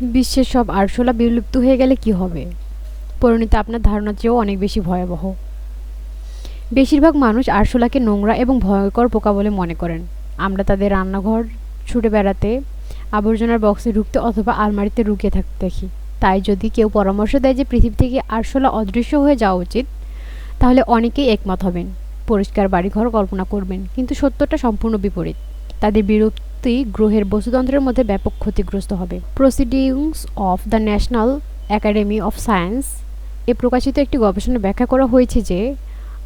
বিশ্বের সব আরশোলা বিলুপ্ত হয়ে গেলে কি হবে? পরিণতি, আপনার ধারণার চেয়েও অনেক বেশি ভয়াবহ। বেশিরভাগ মানুষ আরশোলাকে নোংরা এবং ভয়ঙ্কর পোকা বলে মনে করেন। আমরা তাদের রান্নাঘর, ছুটে বেড়াতে, আবর্জনার বক্সে ঢুকতে অথবা আলমারিতে লুকিয়ে থাকতে দেখি। তাই যদি কেউ পরামর্শ দেয় যে পৃথিবী থেকে আরশোলা অদৃশ্য হয়ে যাওয়া উচিত, তাহলে অনেকেই একমত হবেন। পরিষ্কার বাড়িঘর কল্পনা করবেন, কিন্তু সত্যটা সম্পূর্ণ বিপরীত। তাদের বিরক্তি গ্রহের বস্তুতন্ত্রের মধ্যে ব্যাপক ক্ষতিগ্রস্ত হবে। Proceedings of the national academy of science এ প্রকাশিত একটি গবেষণা ব্যাখ্যা করা হয়েছে যে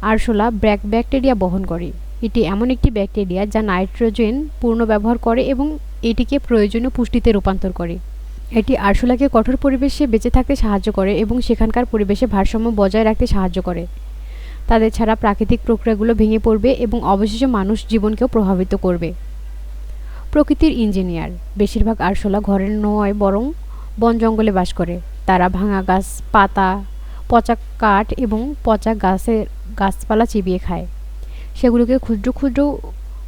আরশোলা ব্র্যাক ব্যাকটেরিয়া বহন করে। এটি এমন একটি ব্যাকটেরিয়া যা নাইট্রোজেন পূর্ণ ব্যবহার করে এবং এটিকে প্রয়োজনীয় পুষ্টিতে রূপান্তর করে। এটি আরশোলাকে কঠোর পরিবেশে বেঁচে থাকতে সাহায্য করে এবং সেখানকার পরিবেশে ভারসাম্য বজায় রাখতে সাহায্য করে। তাদের ছাড়া প্রাকৃতিক প্রক্রিয়াগুলো ভেঙে পড়বে এবং অবশেষে মানুষ জীবনকেও প্রভাবিত করবে। প্রকৃতির ইঞ্জিনিয়ার। বেশিরভাগ আরশোলা ঘরের নয়, বরং বন জঙ্গলে বাস করে। তারা ভাঙা গাছ, পাতা, পচা কাঠ এবং পচা গাছের গাছপালা চিবিয়ে খায়। সেগুলোকে ক্ষুদ্র ক্ষুদ্র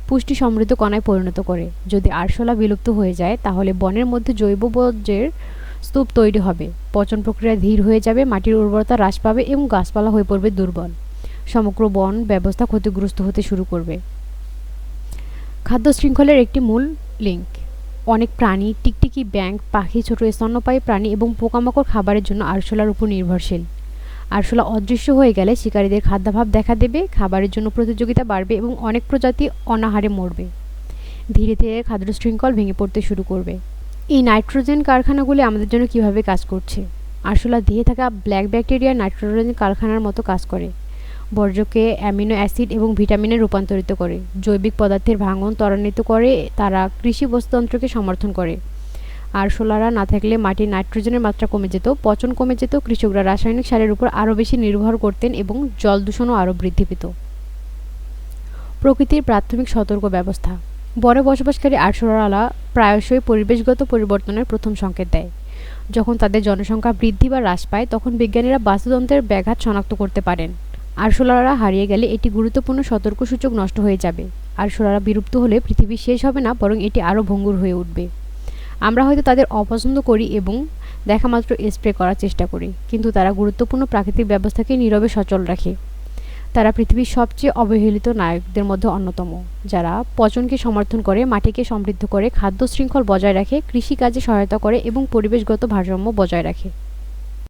পুষ্টি সমৃদ্ধ কণায় পরিণত করে। যদি আরশোলা বিলুপ্ত হয়ে যায়, তাহলে বনের মধ্যে জৈব বর্জ্যের স্তূপ তৈরি হবে। পচন প্রক্রিয়া ধীর হয়ে যাবে, মাটির উর্বরতা হ্রাস পাবে এবং গাছপালা হয়ে পড়বে দুর্বল। সমগ্র বন ব্যবস্থা ক্ষতিগ্রস্ত হতে শুরু করবে। খাদ্য শৃঙ্খলের একটি মূল লিঙ্ক অনেক প্রাণী, টিকটিকি, ব্যাঙ, পাখি, ছোট স্তন্যপায়ী প্রাণী এবং পোকামাকড় খাবারের জন্য আরশোলার উপর নির্ভরশীল। আরশোলা অদৃশ্য হয়ে গেলে শিকারীদের খাদ্যাভাব দেখা দেবে, খাবারের জন্য প্রতিযোগিতা বাড়বে এবং অনেক প্রজাতি অনাহারে মরবে। ধীরে ধীরে খাদ্য শৃঙ্খল ভেঙে পড়তে শুরু করবে। এই নাইট্রোজেন কারখানাগুলি আমাদের জন্য কীভাবে কাজ করছে? আরশোলা দিয়ে থাকা ব্ল্যাক ব্যাকটেরিয়া নাইট্রোজেন কারখানার মতো কাজ করে। বর্জ্যকে অ্যামিনো অ্যাসিড এবং ভিটামিনে রূপান্তরিত করে। জৈবিক পদার্থের ভাঙন ত্বরান্বিত করে, তারা কৃষি বস্তুতন্ত্রকে সমর্থন করে। আর সোলারা না থাকলে মাটির নাইট্রোজেনের মাত্রা কমে যেত, পচন কমে যেত, কৃষকরা রাসায়নিক সারের উপর আরও বেশি নির্ভর করতেন এবং জল দূষণও আরও বৃদ্ধি পেত। প্রকৃতির প্রাথমিক সতর্ক ব্যবস্থা। বড় বসবাসকারী আরশোলারা প্রায়শই পরিবেশগত পরিবর্তনের প্রথম সংকেত দেয়। যখন তাদের জনসংখ্যা বৃদ্ধি বা হ্রাস পায়, তখন বিজ্ঞানীরা বাস্তুতন্ত্রের ব্যাঘাত শনাক্ত করতে পারেন। আরশোলারা হারিয়ে গেলে এটি গুরুত্বপূর্ণ সতর্ক সূচক নষ্ট হয়ে যাবে। আরশোলারা বিলুপ্ত হলে পৃথিবী শেষ হবে না, বরং এটি আরও ভঙ্গুর হয়ে উঠবে। আমরা হয়তো তাদের অপছন্দ করি এবং দেখা মাত্র স্প্রে করার চেষ্টা করি, কিন্তু তারা গুরুত্বপূর্ণ প্রাকৃতিক ব্যবস্থাকে নীরবে সচল রাখে। তারা পৃথিবীর সবচেয়ে অবহেলিত নায়কদের মধ্যে অন্যতম, যারা পচনকে সমর্থন করে, মাটিকে সমৃদ্ধ করে খাদ্য শৃঙ্খল বজায় রাখে, কৃষিকাজে সহায়তা করে এবং পরিবেশগত ভারসাম্য বজায় রাখে।